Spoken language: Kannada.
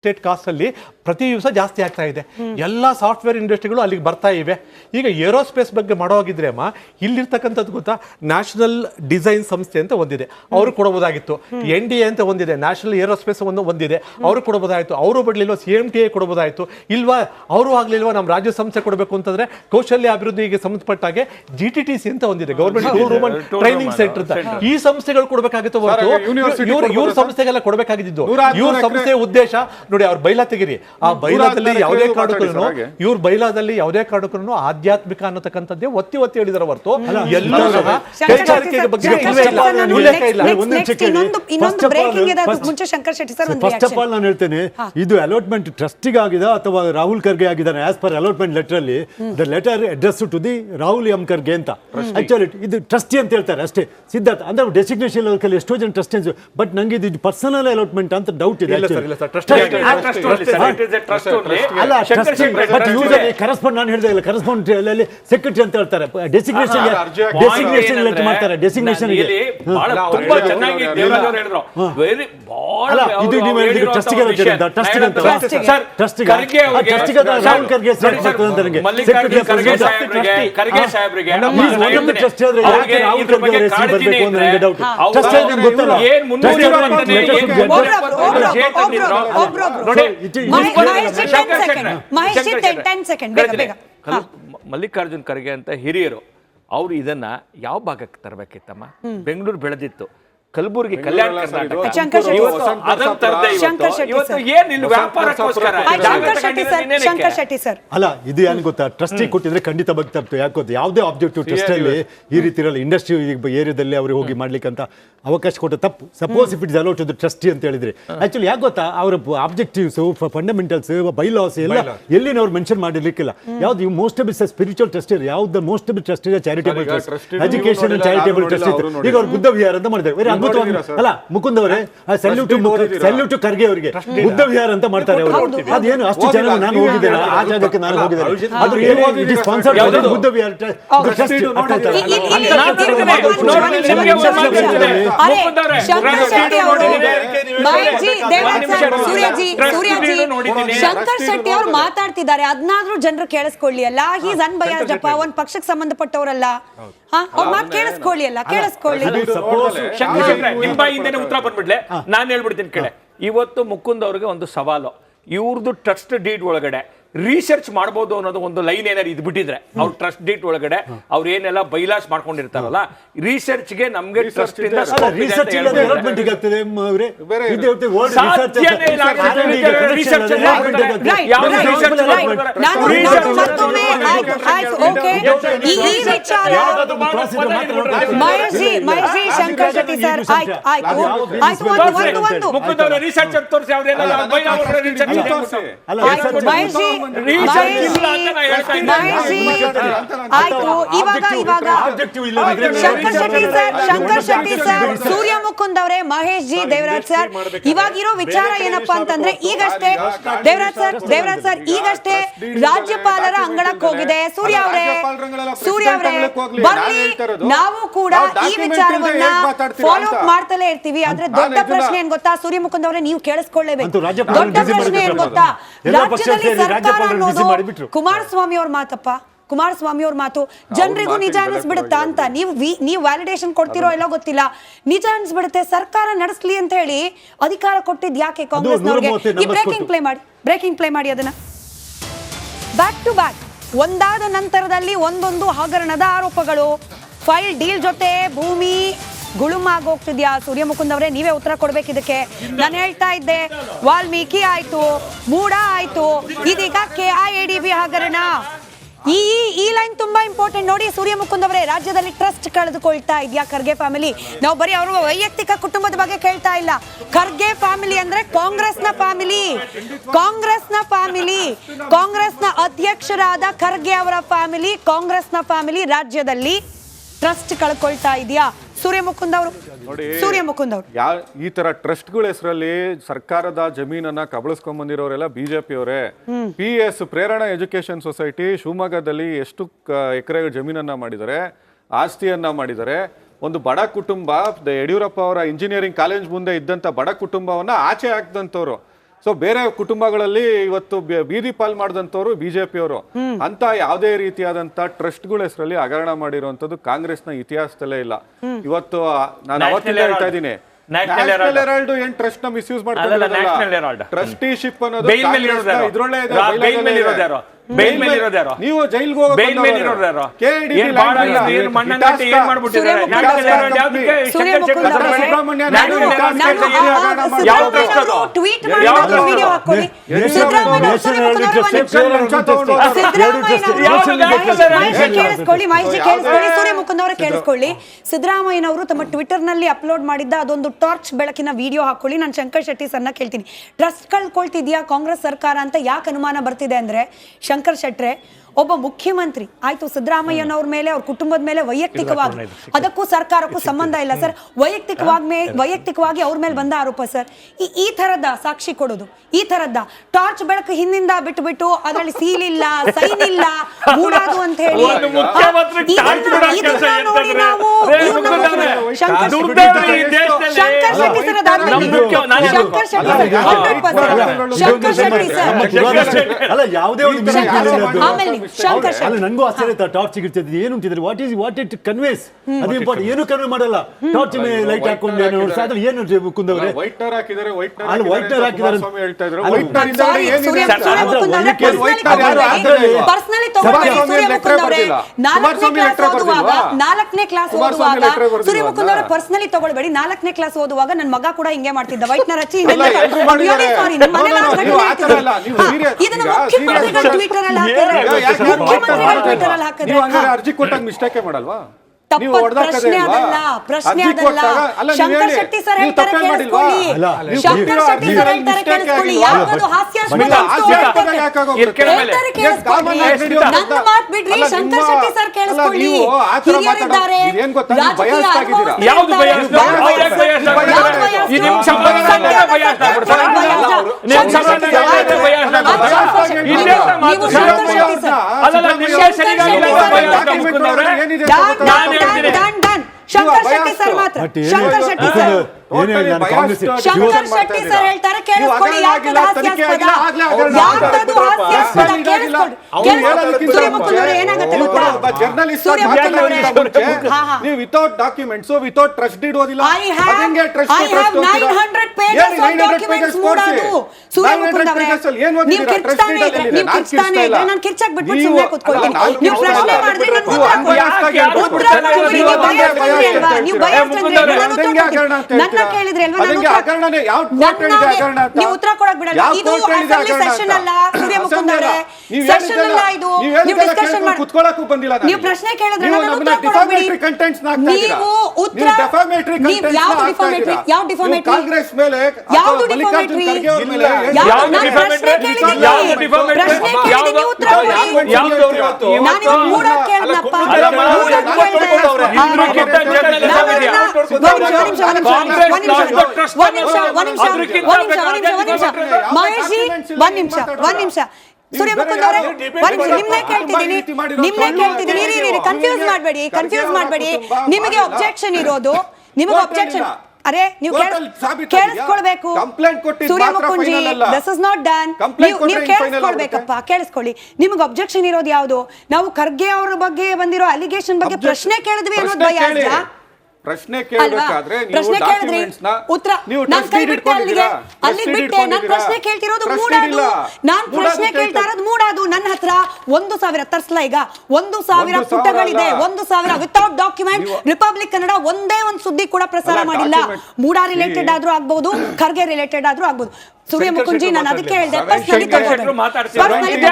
ಸ್ಟೇಟ್ ಕಾಸ್ಟಲ್ಲಿ ಪ್ರತಿ ದಿವಸ ಜಾಸ್ತಿ ಆಗ್ತಾ ಇದೆ. ಎಲ್ಲ ಸಾಫ್ಟ್ವೇರ್ ಇಂಡಸ್ಟ್ರಿಗಳು ಅಲ್ಲಿಗೆ ಬರ್ತಾ ಇವೆ. ಈಗ ಏರೋಸ್ಪೇಸ್ ಬಗ್ಗೆ ಮಾಡೋಗಿದ್ರೆ ಅಮ್ಮ ಇಲ್ಲಿರ್ತಕ್ಕಂಥದ್ದು ಗೊತ್ತಾ? ನ್ಯಾಷನಲ್ ಡಿಸೈನ್ ಸಂಸ್ಥೆ ಅಂತ ಒಂದಿದೆ. ಅವರು ಕೊಡಬಹುದಾಗಿತ್ತು. ಎನ್ ಡಿ ಎ ಅಂತ ಒಂದಿದೆ. ನ್ಯಾಷನಲ್ ಏರೋಸ್ಪೇಸ್ ಒಂದು ಒಂದಿದೆ. ಅವರು ಕೊಡಬಹುದಾಯ್ತು ಅವರು ಬಿಡ್ಲಿಲ್ವಾ? ಸಿ ಎಂ ಟಿ ಎ ಕೊಡಬಹುದಾಯಿತು ಇಲ್ವಾ? ಅವರು ಆಗ್ಲಿಲ್ವಾ? ನಮ್ಮ ರಾಜ್ಯ ಸಂಸ್ಥೆ ಕೊಡಬೇಕು ಅಂತಂದ್ರೆ ಕೌಶಲ್ಯ ಅಭಿವೃದ್ಧಿಗೆ ಸಂಬಂಧಪಟ್ಟಾಗೆ ಜಿ ಟಿ ಟಿ ಸಿ ಅಂತ ಒಂದಿದೆ. ಗೌರ್ಮೆಂಟ್ ಟ್ರೈನಿಂಗ್ ಸೆಂಟರ್ ಅಂತ. ಈ ಸಂಸ್ಥೆಗಳು ಕೊಡಬೇಕಾಗಿತ್ತು ಇವ್ರ? ಸಂಸ್ಥೆಗೆಲ್ಲ ಕೊಡಬೇಕಾಗಿದ್ದು. ಇವ್ರ ಸಂಸ್ಥೆ ಸಂಸ್ಥೆಯ ಉದ್ದೇಶ ನೋಡಿ ಅವ್ರ ಬೈಲಾ ತೆಗಿರಿ. ಆ ಬೈಲಾದಲ್ಲಿ ಯಾವುದೇ ಕಾರಣಕ್ಕೂ ಇವ್ರ ಬೈಲಾದಲ್ಲಿ ಯಾವುದೇ ಕಾರಣಕ್ಕೂ ಆಧ್ಯಾತ್ಮಿಕ ಅನ್ನತಕ್ಕಂಥದ್ದೇ ಒತ್ತಿ ಒತ್ತಿ ಹೇಳಿದಾರೆ ಹೊರತು. ಎಲ್ಲರೂ ಕೈಗಾರಿಕೆ ಬಗ್ಗೆ ಉಲ್ಲೇಖ ಇಲ್ಲ. ಫಸ್ಟ್ ಆಫ್ ಆಲ್ ನಾನು ಹೇಳ್ತೇನೆ ಇದು ಅಲಾಟ್ಮೆಂಟ್ ಟ್ರಸ್ಟಿಗೆ ಆಗಿದೆ ಅಥವಾ ರಾಹುಲ್ ಖರ್ಗೆ ಆಗಿದ್ದಾನೆ? ಆಸ್ ಪರ್ ಅಲಾಟ್ಮೆಂಟ್ ಲೆಟರ್ ಅಲ್ಲಿ the letter address to the Rahul M Kharge ಅಂತ. ಆಕ್ಚುಲಿ ಇದು ಟ್ರಸ್ಟಿ ಅಂತ ಹೇಳ್ತಾರೆ ಅಷ್ಟೇ. ಸಿದ್ಧಾರ್ಥ ಅಂದ್ರೆ ಡೆಸಿಗ್ನೇಷನ್ ಲೆವೆಲ್ ಎಷ್ಟೋ ಜನ ಟ್ರಸ್ಟಿ ಬಟ್ ನಂಗೆ ಇದು ಪರ್ಸನಲ್ ಅಲಾಟ್ಮೆಂಟ್ ಅಂತ ಡೌಟ್ ಇದೆ ಟ್ರಸ್ಟ್. ಕರೆಸ್ಪಾಂಡ್ ನಾನು ಹೇಳಿದೆ ಇಲ್ಲ ಕರೆಸ್ಪಾಂಡ್ ಅಲ್ಲಿ ಸೆಕ್ರೆಟರಿ ಅಂತ ಹೇಳ್ತಾರೆ ಡೆಸಿಗ್ನೇಷನ್ ಡೆಸಿಗ್ನೇಷನ್ ಲೆಟರ್ ಮಾಡ್ತಾರೆ ಡೆಸಿಗ್ನೇಷನ್ ಇಲ್ಲಿ ಬಹಳ ತುಂಬಾ ಚೆನ್ನಾಗಿ ಹೇಳಿದ್ರು. ವೆರಿ ಬಹಳ ಇದು ನೀವು ಒಂದು ವಿಷಯ. ಅಂತ. ಸರ್. ಖರ್ಗೆ ಅವರಿಗೆ- ಟ್ರಸ್ಟಿಗೆ ಅದು ಸರ್, ರಾಹುಲ್ ಖರ್ಗೆ ಸರ್, ನನಗೆ. ಸೆಕ್ರೆಟರಿ ಖರ್ಗೆ. ಟ್ರಸ್ಟಿ. ಖರ್ಗೆ ಸಾಹೇಬ್ರಿಗೆ ಒಂದೊಂದು ಟ್ರಸ್ಟಿ ಯಾಕೆ ಅವ್ರಿಗೆ ರಾಹುಲ್ ಇದ್ರ ಬಗ್ಗೆ ಖರ್ಗೆ ಹೆಸರು ಅಂತ ನನಗೆ ಡೌಟ್. ಟ್ರಸ್ಟಿ ಗೊತ್ತಲ್ಲ. ಏನ್ ಮುನ್ನೂರ ಟ್ರಸ್ಟಿ ಇಪ್ಪತ್ತನೇ ಅಂದ್ರೆ ಏನ್ ಗೊತ್ತಲ್ಲ. ಮುನ್ನೂರ ಒಬ್ರೊಬ್ರು, ಇಪ್ಪತ್ತನೇ ಒಬ್ರೊಬ್ರು, ಜೇತನ್ ಇದ್ರು. ಒಬ್ರೊಬ್ರು. ನೋಡಿ, ಇದು- ಮಹೇಶ್- ಇದು- 10 second. Mahesh G, 10 10 second. ಬೇಗ, ಬೇಗ. ಹಾ. ಮಲ್ಲಿಕಾರ್ಜುನ್ ಖರ್ಗೆ ಅಂತ ಹಿರಿಯರು ಅವ್ರು ಇದನ್ನ ಯಾವ ಭಾಗಕ್ಕೆ ತರಬೇಕಿತ್ತಮ್ಮ ಬೆಂಗಳೂರು ಬೆಳೆದಿತ್ತು ಕಲಬುರಗಿ ಕಲ್ಯಾಣ ಶಂಕರ್ ಶೆಟ್ಟಿ ಸರ್. ಅಲ್ಲ ಇದು ಏನು ಗೊತ್ತಾ? ಟ್ರಸ್ಟಿ ಕೊಟ್ಟಿದ್ರೆ ಖಂಡಿತ ಬಗ್ಗೆ ತಪ್ಪು ಯಾಕೆ ಗೊತ್ತಾ ಯಾವುದೇ ಆಬ್ಜೆಕ್ಟಿವ್ ಟ್ರಸ್ಟ್ ಅಲ್ಲಿ ಈ ರೀತಿ ಇರಲ್ಲ ಇಂಡಸ್ಟ್ರಿ ಏರಿಯಾದಲ್ಲಿ ಅವ್ರಿಗೆ ಹೋಗಿ ಮಾಡ್ಲಿಕ್ಕೆ ಅಂತ ಅವಕಾಶ ಕೊಟ್ಟ ತಪ್ಪು. Suppose if it's allot to trustee ಅಂತ ಹೇಳಿದ್ರೆ. ಆಕ್ಚುಲಿ ಯಾಕೆ ಗೊತ್ತಾ? ಅವರ ಆಬ್ಜೆಕ್ಟಿವ್ಸ್ ಫಂಡಮೆಂಟಲ್ಸ್ ಬೈಲಾಸ್ ಎಲ್ಲ ಎಲ್ಲಿ ಅವ್ರು ಮೆನ್ಷನ್ ಮಾಡಿರ್ಲಿಕ್ಕಿಲ್ಲ. ಯಾವ್ದು ಮೋಸ್ಟ್ ಆಫ್ ಸ್ಪಿರಿಚುವಲ್ ಟ್ರಸ್ಟ್ ಯಾವ್ದು ಮೋಸ್ಟ್ ಆಫ್ ಟ್ರಸ್ಟ್ ಇದೆ? Charitable trust education charitable trust ಈಗ ಅವ್ರು ಬುದ್ಧ ವಿಹಾರ ಅಂತ ಮಾಡಿದ್ದಾರೆ. ಅದ್ಭುತವಾಗಿ? ಅಲ್ಲ ಮುಕುಂದ್ ಅವರೇ ಸೆಲ್ಯೂಟ್ ಸೆಲ್ಯೂಟ್ ಖರ್ಗೆ ಅವರಿಗೆ. ಬುದ್ಧ ವಿಹಾರ ಅಂತ ಮಾಡ್ತಾರೆ ಅವರು. ಅದೇನು ಅಷ್ಟು ಜನ ನಾನು ಹೋಗಿದ್ದೇನೆ. ಆ ಜಾಗಕ್ಕೆ ನಾನು ಹೋಗಿದ್ದೇನೆ. ಅದು ಏನು ಇಟ್ ಸ್ಪಾನ್ಸರ್ಡ್ ಯಾವ್ದು? ಬುದ್ಧ ವಿಹಾರ ಶಂಕರ್ ಶೆಟ್ಟಿ ಅವರು ಮಾತಾಡ್ತಿದ್ದಾರೆ. ಅದನ್ನಾದ್ರೂ ಜನರು ಕೇಳಿಸ್ಕೊಳ್ಳಿ ಅಲ್ಲ. ಹೀಸ್ ಅನ್ಬಯಾಸ್ಡಪ್ಪ ಒಂದ್ ಪಕ್ಷಕ್ಕೆ ಸಂಬಂಧಪಟ್ಟವರಲ್ಲ. ಹಾ ಅವ್ರ ಮಾತು ಕೇಳಿಸ್ಕೊಳ್ಳಿ ಅಲ್ಲ. ಕೇಳಿಸ್ಕೊಳ್ಳಿ ಶೆಟ್ರೆ, ಬಾಯಿಂದನೇ ಉತ್ತರ ಬಂದ್ಬಿಡ್ಲೆ. ನಾನು ಹೇಳ್ಬಿಡ್ತೀನಿ ಕೇಳೆ ಇವತ್ತು ಮುಕುಂದ್ ಅವ್ರಿಗೆ ಒಂದು ಸವಾಲು. ಇವ್ರದ್ದು ಟ್ರಸ್ಟ್ ಡೀಡ್ ಒಳಗಡೆ. ರಿಸರ್ಚ್ ಮಾಡ್ಬೋದು ಅನ್ನೋದು ಒಂದು ಲೈನ್ ಏನಾದ್ರು ಇದು ಬಿಟ್ಟಿದ್ರೆ ಅವ್ರ ಟ್ರಸ್ಟ್ ಡೇಟ್ ಒಳಗಡೆ ಅವ್ರು ಏನೆಲ್ಲ ಬೈಲಾಸ್ ಮಾಡ್ಕೊಂಡಿರ್ತಾರಲ್ಲ ರಿಸರ್ಚ್ಗೆ ನಮ್ಗೆ ಟ್ರಸ್ಟ್ ಇಂದ ರಿಸರ್ಚ್ ಶಂಕರ್ ಶೆಟ್ಟಿ ಸರ್ ಆಯ್ತು ಆಯ್ತು ಆಯ್ತು ಒಂದು ಒಂದು ಒಂದು ತೋರಿಸಿ ಅವ್ರೇನೆಲ್ಲ ಮಹೇಶ್ ಆಯ್ತು ಇವಾಗ ಇವಾಗ. ಶಂಕರ್ ಶೆಟ್ಟಿ ಸರ್ ಶಂಕರ್ ಶೆಟ್ಟಿ ಸರ್ ಸೂರ್ಯ ಮುಕುಂದ್ ಅವರೇ ಮಹೇಶ್ ಜಿ ದೇವರಾಜ್ ಸರ್. ಇವಾಗಿರೋ ವಿಚಾರ ಏನಪ್ಪಾ ಅಂತಂದ್ರೆ ಈಗಷ್ಟೇ ದೇವರಾಜ್ ಸರ್ ದೇವರಾಜ್ ಸರ್ ಈಗಷ್ಟೇ ರಾಜ್ಯಪಾಲರ ಅಂಗಳಕ್ಕೆ ಹೋಗಿದೆ ಸೂರ್ಯ ಅವರೇ ಸೂರ್ಯ ಅವರೇ ಬರ್ಲಿ ನಾವು ಕೂಡ ಈ ವಿಚಾರವನ್ನ ಫಾಲೋ ಅಪ್ ಮಾಡ್ತಲೇ ಇರ್ತೀವಿ. ಆದ್ರೆ ದೊಡ್ಡ ಪ್ರಶ್ನೆ ಏನ್ ಗೊತ್ತಾ? ಸೂರ್ಯ ಮುಕುಂದ್ ಅವರೇ ನೀವು ಕೇಳಿಸ್ಕೊಳ್ಳೇಬೇಕು. ದೊಡ್ಡ ಪ್ರಶ್ನೆ ಏನ್ ಗೊತ್ತಾ? ರಾಜ್ಯದಲ್ಲಿ ಸೇರಿ ಸರ್ಕಾರ ಅನ್ನೋದು. ಕುಮಾರಸ್ವಾಮಿ ಅವ್ರ ಮಾತಪ್ಪ. ಕುಮಾರಸ್ವಾಮಿ ಅವ್ರ ಮಾತು ಜನರಿಗೂ ನಿಜ ಅನಿಸ್ಬಿಡುತ್ತಾ ಅಂತ ನೀವು ನೀವು ವ್ಯಾಲಿಡೇಷನ್ ಕೊಡ್ತಿರೋ ಎಲ್ಲ ಗೊತ್ತಿಲ್ಲ. ನಿಜ ಅನಿಸ್ಬಿಡುತ್ತೆ ಸರ್ಕಾರ ನಡೆಸ್ಲಿ ಅಂತ ಹೇಳಿ ಅಧಿಕಾರ ಕೊಟ್ಟಿದ್ ಯಾಕೆ ಕಾಂಗ್ರೆಸ್ನವ್ರಿಗೆ? ಈ ಬ್ರೇಕಿಂಗ್ ಪ್ಲೇ ಮಾಡಿ ಬ್ರೇಕಿಂಗ್ ಪ್ಲೇ ಮಾಡಿ ಅದನ್ನ. ಬ್ಯಾಕ್ ಟು ಬ್ಯಾಕ್ ಒಂದಾದ ನಂತರದಲ್ಲಿ ಒಂದೊಂದು ಹಗರಣದ ಆರೋಪಗಳು. ಫೈಲ್ ಡೀಲ್ ಜೊತೆ ಭೂಮಿ ಗುಳುಮಾಗೋಗ್ತಿದ್ಯಾ? ಸೂರ್ಯ ಮುಕುಂದ್ ಅವರೇ, ನೀವೇ ಉತ್ತರ ಕೊಡ್ಬೇಕು ಇದಕ್ಕೆ. ನಾನು ಹೇಳ್ತಾ ಇದ್ದೆ, ವಾಲ್ಮೀಕಿ ಆಯ್ತು, ಮೂಡ ಆಯ್ತು, ಇದೀಗ ಕೆ ಐ ಡಿ ಬಿ ಹಗರಣ. ಈ, ಈ- ಈ ಲೈನ್ ತುಂಬಾ ಇಂಪಾರ್ಟೆಂಟ್ ನೋಡಿ ಸೂರ್ಯ ಮುಕುಂದ್ ಅವರೇ, ರಾಜ್ಯದಲ್ಲಿ ಟ್ರಸ್ಟ್ ಕಳೆದುಕೊಳ್ತಾ ಇದೆಯಾ ಖರ್ಗೆ ಫ್ಯಾಮಿಲಿ ನಾವು ಬರೀ ಅವರು ವೈಯಕ್ತಿಕ ಕುಟುಂಬದ ಬಗ್ಗೆ ಕೇಳ್ತಾ ಇಲ್ಲ. ಖರ್ಗೆ ಫ್ಯಾಮಿಲಿ ಅಂದ್ರೆ ಕಾಂಗ್ರೆಸ್ನ ಫ್ಯಾಮಿಲಿ ಕಾಂಗ್ರೆಸ್ನ ಫ್ಯಾಮಿಲಿ ಕಾಂಗ್ರೆಸ್ನ ಅಧ್ಯಕ್ಷರಾದ ಖರ್ಗೆ ಅವರ ಫ್ಯಾಮಿಲಿ ಕಾಂಗ್ರೆಸ್ನ ಫ್ಯಾಮಿಲಿ ರಾಜ್ಯದಲ್ಲಿ ಟ್ರಸ್ಟ್ ಕಳ್ಕೊಳ್ತಾ ಇದೆಯಾ? ಸೂರ್ಯ ಮುಕುಂದ್ ಅವರು. ನೋಡಿ. ಸೂರ್ಯ ಮುಕುಂದ್ ಅವರು. ಈ ತರ ಟ್ರಸ್ಟ್ಗಳ ಹೆಸರಲ್ಲಿ ಸರ್ಕಾರದ ಜಮೀನನ್ನ ಕಬಳಿಸ್ಕೊಂಡ್ ಬಂದಿರೋರೆಲ್ಲ ಬಿಜೆಪಿ ಅವರೇ P S Prerana education society ಶಿವಮೊಗ್ಗದಲ್ಲಿ ಎಷ್ಟು ಎಕರೆ ಜಮೀನನ್ನ ಮಾಡಿದ್ದಾರೆ ಆಸ್ತಿಯನ್ನ ಮಾಡಿದ್ದಾರೆ. ಒಂದು ಬಡ ಕುಟುಂಬ ದ- ಯಡಿಯೂರಪ್ಪ ಅವರ ಇಂಜಿನಿಯರಿಂಗ್ ಕಾಲೇಜ್ ಮುಂದೆ ಇದ್ದಂತ ಬಡ ಕುಟುಂಬವನ್ನ ಆಚೆ ಹಾಕ್ದಂಥವ್ರು. ಸೊ ಬೇರೆ ಕುಟುಂಬಗಳಲ್ಲಿ ಇವತ್ತು ಬೀದಿ ಪಾಲ್ ಮಾಡಿದಂಥವ್ರು ಬಿಜೆಪಿಯವರು ಅಂತ ಯಾವುದೇ ರೀತಿಯಾದಂತ ಟ್ರಸ್ಟ್ಗಳ ಹೆಸರಲ್ಲಿ ಹಗರಣ ಮಾಡಿರುವಂತದ್ದು ಕಾಂಗ್ರೆಸ್ನ ಇತಿಹಾಸದಲ್ಲೇ ಇಲ್ಲ ಇವತ್ತು ನಾನು ಅವತ್ತಿಂದ ಹೇಳ್ತಾ. ಇದ್ದೀನಿ. ಹೆರಾಲ್ಡ್ ಏನ್ ಟ್ರಸ್ಟ್ನ ಮಿಸ್ಯೂಸ್ ಮಾಡ್ತಾರೆ. ಟ್ರಸ್ಟಿಶಿಪ್ ಅನ್ನೋದು? ಇದ್ರೊಳಗೆ ಮೇಲೆ ಇರೋದು ಯಾರು? ನೀವು ಜೈಲ್ಗೆ ಹೋಗೋ ಬೇಲ್ ಮೇಲೆ ಯಾರು? ಏನ್ ಏನು ಮಾಡ್ಬಿಟ್ಟಿದ್ದಾರೆ? ಸುಬ್ರಹ್ಮಣ್ಯ ನಾಯ್ಡು ಯಾವ ಅದು? ಟ್ವೀಟ್ ವಿಡಿಯೋ ಹಾಕೊಳ್ಳಿ ಕೇಳಿಸ್ಕೊಳ್ಳಿ ಸಿದ್ದರಾಮಯ್ಯನವರು ತಮ್ಮ ಟ್ವಿಟರ್ನಲ್ಲಿ ಅಪ್ಲೋಡ್ ಮಾಡಿದ್ದ ಅದೊಂದು ಟಾರ್ಚ್ ಬೆಳಕಿನ ವಿಡಿಯೋ ಹಾಕೊಳ್ಳಿ ನಾನು ಶಂಕರ್ ಶೆಟ್ಟಿ ಸರ್ನ ಕೇಳ್ತೀನಿ ಟ್ರಸ್ಟ್ ಕಳ್ಕೊಳ್ತಿದ್ಯಾ ಕಾಂಗ್ರೆಸ್ ಸರ್ಕಾರ ಅಂತ ಯಾಕೆ ಅನುಮಾನ ಬರ್ತಿದೆ ಅಂದ್ರೆ ಶಂಕರ್ ಶೆಟ್ರೆ ಒಬ್ಬ ಮುಖ್ಯಮಂತ್ರಿ. ಆಯ್ತು ಸಿದ್ದರಾಮಯ್ಯನವ್ರ ಮೇಲೆ ಅವ್ರ ಕುಟುಂಬದ ಮೇಲೆ ವೈಯಕ್ತಿಕವಾಗಿ ಅದಕ್ಕೂ ಸರ್ಕಾರಕ್ಕೂ ಸಂಬಂಧ ಇಲ್ಲ ಸರ್. ವೈಯಕ್ತಿಕವಾಗಿ ಮೇ- ವೈಯಕ್ತಿಕವಾಗಿ ಅವ್ರ ಮೇಲೆ ಬಂದ ಆರೋಪ ಸರ್. ಈ ಈ ತರದ ಸಾಕ್ಷಿ ಕೊಡೋದು ಈ ತರದ ಟಾರ್ಚ್ ಬೆಳಕು ಹಿಂದಿಂದ ಬಿಟ್ಟು ಅದರಲ್ಲಿ ಸೀಲ್ ಇಲ್ಲ ಸೈನ್ ಇಲ್ಲ ಮೂಡಾದು ಅಂತ ಹೇಳಿ. ಅಲ್ಲ, 100%. ಶಂಕರ್ ಶೆಟ್ಟಿ ಸರ್. ನಮ್ಮ ಪುರಾಣ- ಅಲ್ಲ ಯಾವುದೇ ಒಂದು ನನಗೂ ಆಶ್ಚರ್ಯ ಟಾರ್ಚ್ ಸಿಗುತ್ತದೆ ಏನು ಅಂತಿದ್ರೆ what is what it conveys ಅದು ಇಂಪಾರ್ಟೆಂಟ್ ಏನು ಕನ್ವೆ ಮಾಡಲ್ಲ. ಟಾರ್ಚ್ ಲೈಟ್ ಹಾಕೊಂಡು ಏನು ಏನು ಕುಂದವ್ರೆ? ವೈಟ್ ಹಾಕಿದ್ದಾರೆ ಹಾಕಿದಾರೆ ಅಲ್ಲಿ ಟಾರ್ ಹಾಕಿದ್ದಾರೆ. ಸ್ವಾಮಿ ಹೇಳ್ತಾ ಇದ್ರು. ವೈಟ್ ಟಾರ್ ಇಂದ ಏನಿದೆ ಅವ್ರೆ. ಲೆಟ್ರ್ ಬರ್ದಿಲ್ಲ. ನಾಲ್ಕನೇ ಕುಮಾರಸ್ವಾಮಿ ಕ್ಲಾಸ್ ಓದುವಾಗ ನಾಲ್ಕನೇ ಕ್ಲಾಸ್ ಓದುವಾಗ ಸೂರ್ಯಮುಖಂದ್ ಅವರ ಪರ್ಸನಲಿ ತಗೊಳ್ಬೇಡಿ. ನಾಲ್ಕನೇ ಕ್ಲಾಸ್ ಓದುವಾಗ ನನ್ನ ಮಗ ಕೂಡ ಹಿಂಗೆ ಮಾಡ್ತಿದ್ದ. ನೀವು ಹಾ, serious. ಇದನ್ನ ಮುಖ್ಯಮಂತ್ರಿಗಳು ಟ್ವಿಟರ್ ಅಲ್ಲಿ ಹಾಕಿದ್ರೆ ಮುಖ್ಯಮಂತ್ರಿಗಳು ಟ್ವಿಟರ್ ಅಲ್ಲಿ ಹಾಕಿದ್ರೆ. ಅರ್ಜಿ ಕೊಟ್ಟಾಗ ಮಿಸ್ಟೇಕೇ ಮಾಡಲ್ವಾ? ಪ್ರಶ್ನೆ? ಅದಲ್ಲ ಪ್ರಶ್ನೆ ಅದಲ್ಲ. ಕೊಟ್ಟಾಗ- ಅಲ್ಲ, ನೀವು ಶಂಕರ್. ಶೆಟ್ಟಿ ಸರ್ ಹೇಳ್ತಾರೆ? ಕೇಳಿಸ್ಕೊಳ್ಳಿ. ಶಂಕರ್ ಶೆಟ್ಟಿ ಸರ್ ಹೇಳ್ತಾರೆ ಕೇಳಿಸ್ಕೊಳ್ಳಿ? ಯಾವ್ದು ಹಾಸ್ಯಾಸ್ಪದ ನನ್ನ. ಮಾತು ಬಿಡ್ರಿ ಶಂಕರ್ ನಿಮ್ಮ- ಶೆಟ್ಟಿ ಸರ್ ಕೇಳಿಸ್ಕೊಳ್ಳಿ ನೀವು ಆ ಥರ ಹಿರಿಯರಿದ್ದಾರೆ. ಮಾತಾಡೋದು ಇದೇನ್ ಗೊತ್ತಾ? ನೀವು biased ಶೆಟ್ಟಿ ಆಗ್ಬಿಡ್ತಾರೆ. ಮುಕುಂದ್ ಅವರೇ. ಏನಿದೆ ಶಂಕರ್ ಶೆಟ್ಟಿ ಸರ್ ಮಾತ್ರ. ಶಂಕರ್ ಶೆಟ್ಟಿ ಸರ್. ಏನೇ ನಾನು ಕಾಂಗ್ರೆಸ್ ಶಂಕರ್ ಶೆಟ್ಟಿ ಸರ್ ಹೇಳ್ತಾರೆ ಕೇಳಿಸ್ಕೊಳ್ಳಿ ಯಾಕದು ಹಾಸ್ಯಾಸ್ಪದ? ಯಾಕದು ಹಾಸ್ಯಾಸ್ಪದ ಕೇಳಿಸ್ಕೊಳ್ಳಿ ಕೇಳಿಸ್ಕೊಳ್ಳಿ ಸೂರ್ಯಮುಖಂದ್ ಅವ್ರೆ ಏನಾಗುತ್ತೆ ಗೊತ್ತಾ? ಹಾ ಹಾ. ನೀವು without documents without trust deed ಓದಿಲ್ಲ? ಐ ಹ್ಯಾವ್ ಐ ಓದ್ತೀರಾ? 900 pages ಏನು ಡಾಕ್ಯುಮೆಂಟ್ಸ್ 900 documents pages ಮೂಡೋದು. ತೋರ್ಸಿ. ಸೂರ್ಯಮುಖಂದ್ 900 ಅವರೇ ಅಲ್ಲಿ ಏನ್ ನೀವು deed ಇದ್ರೆ ನೀವು ನಾನ್ ಇದ್ರೆ ನಾನು ಕಿರ್ಚಕ್ ಬಿಟ್ಬಿಟ್ಟು ನೀವು- ಸುಮ್ಮನೆ ಕೂತ್ಕೊಳ್ತೀನಿ. ನೀವು ಪ್ರಶ್ನೆ. ಮಾಡಿದ್ರೆ ನನ್ನ? ಕೇಳಿದ್ರೆ ಅಲ್ವಾ ಯಾವ ಹಗರಣ ಅಂತ? ನೀವು ಉತ್ತರ ಕೊಡಕ್ ಬಿಡಲ್ಲ ಯಾವ ಇದು ಅಸೆಂಬ್ಲಿ ಸೆಷನ್? ಅಲ್ಲ ಅವರೇ ಸೆಷನ್ ಅಲ್ಲ ಇದು ನೀವು ನೀವು ಡಿಸ್ಕಷನ್ ಮಾಡಿ ಬಂದಿಲ್ಲ ನೀವು ಪ್ರಶ್ನೆ ಕೇಳಿದ್ರೆ ನೀವು ನಾನು ಉತ್ತರ ಕೊಡಬೇಡಿ ಇದ್ದೀರಾ. ನೀವು ಉತ್ತರ ನೀವು ನೀವು ನ ಯಾವ್ದು ಹಾಕ್ತಾ ಡಿಫಾಮೇಟ್ರಿ. ಯಾವ ನೀವು ಕಾಂಗ್ರೆಸ್ ಮೇಲೆ ಯಾವ ಡಿಫಾಮೇಟ್ರಿ ಯಾವ- ಉತ್ತರ ಕೊಡಿ. ನಾನು ಕೇಳ್ದಪ್ಪ. ಕೇಳ್ದೆ. ಮಹೇಶಿ ಒಂದ್ ನಿಮಿಷ. ಒಂದ್ ನಿಮಿಷ ನೀವು ಸೂರ್ಯಮುಖಂದ್ ಬೇರೆ ಅವರೇ ನಿಮ್ನೆ. ಕೇಳ್ತಿದ್ದೀನಿ ನಿಮ್ನೆ ಕೇಳ್ತಿದ್ದೀನಿ. ಕನ್ಫ್ಯೂಸ್ ಮಾಡಬೇಡಿ ಕನ್ಫ್ಯೂಸ್ ಮಾಡಬೇಡಿ ನಿಮಗೆ. ಅಬ್ಜೆಕ್ಷನ್ ಇರೋದು ನಿಮಗೆ ಅಬ್ಜೆಕ್ಷನ್. ಅರೆ ನೀವು ಕೇಳಿಸ್ಕೊಳ್ಬೇಕು. ಸೂರ್ಯಮುಖುಂಜಿ. ದಿಸ್ ಇಸ್ ನಾಟ್ ಡನ್ ನೀವು ಕೇಳಿಸ್ಕೊಳ್ಬೇಕಪ್ಪ ಕೇಳಿಸ್ಕೊಳ್ಳಿ. ನಿಮ್ಗೆ ಅಬ್ಜೆಕ್ಷನ್ ಇರೋದು ಯಾವುದು? ನಾವು ಖರ್ಗೆ ಅವ್ರ ಬಗ್ಗೆ ಬಂದಿರೋ ಅಲಿಗೇಷನ್ ಬಗ್ಗೆ ಪ್ರಶ್ನೆ ಕೇಳಿದ್ವಿ ಅನ್ನೋದು ಭಯ ಪ್ರಶ್ನೆ? ಕೇಳಬೇಕಾದ್ರೆ ಪ್ರಶ್ನೆ ಕೇಳಿದ್ರಿ. ಉತ್ತರ ನೀವು ನಾನ್ trust ಕೈ ಬಿಟ್ಟೆ ಅಲ್ಲಿಗೆ. ಅಲ್ಲಿಗೆ ಬಿಟ್ಟೆ. ನಾನು ಪ್ರಶ್ನೆ ಕೇಳ್ತಿರೋದು ಇಲ್ಲ. ನಾನ್ ಪ್ರಶ್ನೆ ಕೇಳ್ತಾ ಇರೋದು ಮೂಡಾದು. ನನ್ನ ಹತ್ರ ಒಂದು ಸಾವಿರ ತರ್ಸ್ಲಾ ಈಗ. ಒಂದು ಸಾವಿರ ಪುಟಗಳಿದೆ. ಒಂದು ಸಾವಿರ ವಿತೌಟ್ ಡಾಕ್ಯುಮೆಂಟ್ ರಿಪಬ್ಲಿಕ್ ಕನ್ನಡ ಒಂದೇ ಒಂದು ಸುದ್ದಿ ಕೂಡ ಪ್ರಸಾರ ಮಾಡಿಲ್ಲ. ಮೂಡಾ ರಿಲೇಟೆಡ್ ಆದ್ರೂ ಆಗ್ಬಹುದು ಖರ್ಗೆ ರಿಲೇಟೆಡ್ ಆದ್ರೂ ಆಗ್ಬಹುದು ಸೂರ್ಯ ಮುಕುಂಜಿ ನಾನು ಅದಕ್ಕೆ ಹೇಳಿದೆ. ಪರ್ಸನಲಿ